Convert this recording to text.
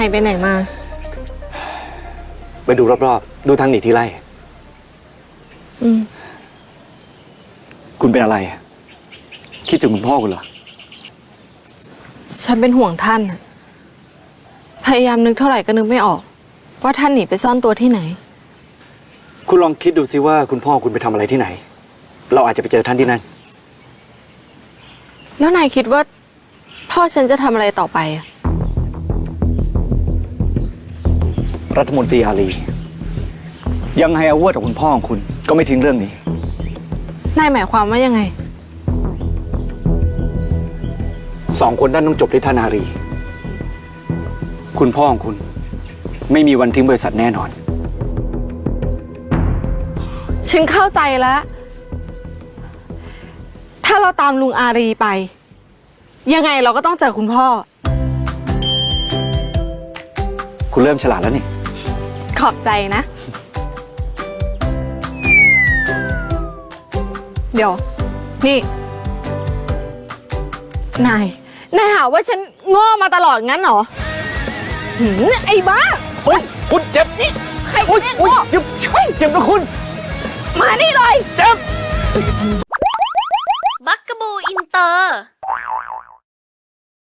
รไปไหนมา ไปดูรอบๆ ดูทางหนีที่ไร่อืม คุณเป็นอะไร คิดถึงคุณพ่อคุณเหรอ ฉันเป็นห่วงท่านน่ะพยายามนึกเท่าไหร่ก็นึกไม่ออก ว่าท่านหนีไปซ่อนตัวที่ไหน คุณลองคิดดูสิว่าคุณพ่อคุณไปทำอะไรที่ไหน เราอาจจะไปเจอท่านที่นั่น แล้วนายคิดว่า พ่อฉันจะทำอะไรต่อไปอะ รัฐมนตรีอาลี ยังไงอาเวอร์กับคุณพ่อของคุณก็ไม่ทิ้งเรื่องนี้ นายหมายความว่ายังไง สองคนด้านต้องจบที่ท่านารี คุณพ่อของคุณ ไม่มีวันทิ้งบริษัทแน่นอน ฉันเข้าใจแล้ว ถ้าเราตามลุงอารีไป ยังไงเราก็ต้องเจอคุณพ่อ คุณเริ่มฉลาดแล้วนี่ ขอบใจนะ เดี๋ยว นี่ นาย นายหาว่าฉันโง่มาตลอดงั้นเหรอหืมไอ้บ้า เฮ้ยคุณเจ็บนี่ใครอุ้ยเนี่ยอุ้ยโง่เจ็บเจ็บนะคุณ มานี่เลย เจ็บ